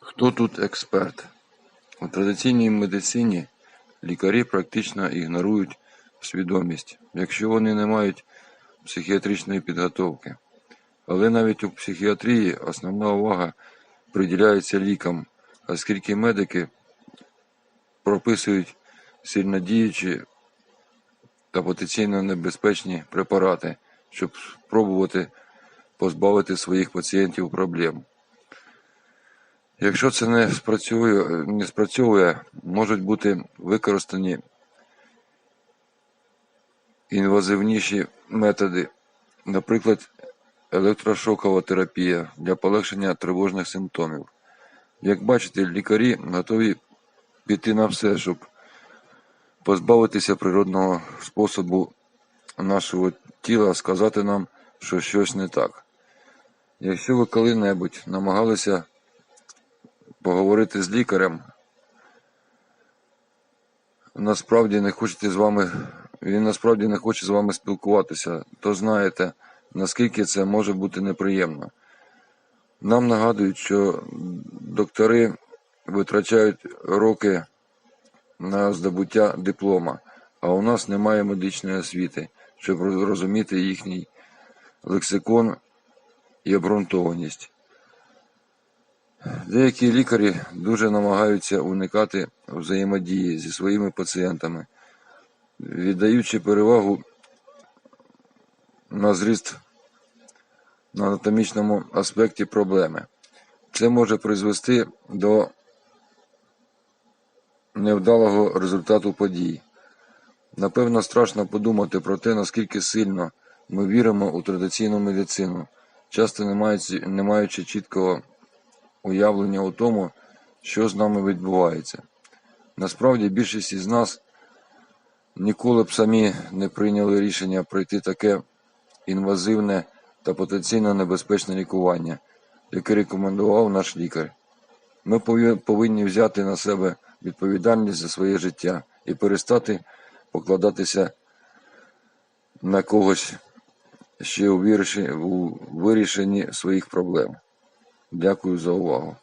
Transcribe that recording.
Хто тут експерт? У традиційній медицині лікарі практично ігнорують свідомість, якщо вони не мають психіатричної підготовки. Але навіть у психіатрії основна увага приділяється лікам, оскільки медики прописують сильнодіючі та потенційно небезпечні препарати, щоб спробувати позбавити своїх пацієнтів проблем. Якщо це не спрацює, не спрацьовує, можуть бути використані інвазивніші методи, наприклад, електрошокова терапія для полегшення тривожних симптомів. Як бачите, лікарі готові піти на все, щоб позбавитися природного способу нашого тіла сказати нам, що щось не так. Якщо ви коли-небудь намагалися поговорити з лікарем, насправді не хочете з вами, він насправді не хоче з вами спілкуватися, то знаєте, наскільки це може бути неприємно. Нам нагадують, що доктори витрачають роки на здобуття диплома, а у нас немає медичної освіти, щоб розуміти їхній лексикон і обґрунтованість. Деякі лікарі дуже намагаються уникати взаємодії зі своїми пацієнтами, віддаючи перевагу на зріст на анатомічному аспекті проблеми. Це може призвести до невдалого результату подій. Напевно, страшно подумати про те, наскільки сильно ми віримо у традиційну медицину, часто не маючи, чіткого уявлення у тому, що з нами відбувається. Насправді, більшість із нас ніколи б самі не прийняли рішення пройти таке інвазивне та потенційно небезпечне лікування, яке рекомендував наш лікар. Ми повинні взяти на себе відповідальність за своє життя і перестати покладатися на когось ще у вирішенні своїх проблем. Дякую за увагу.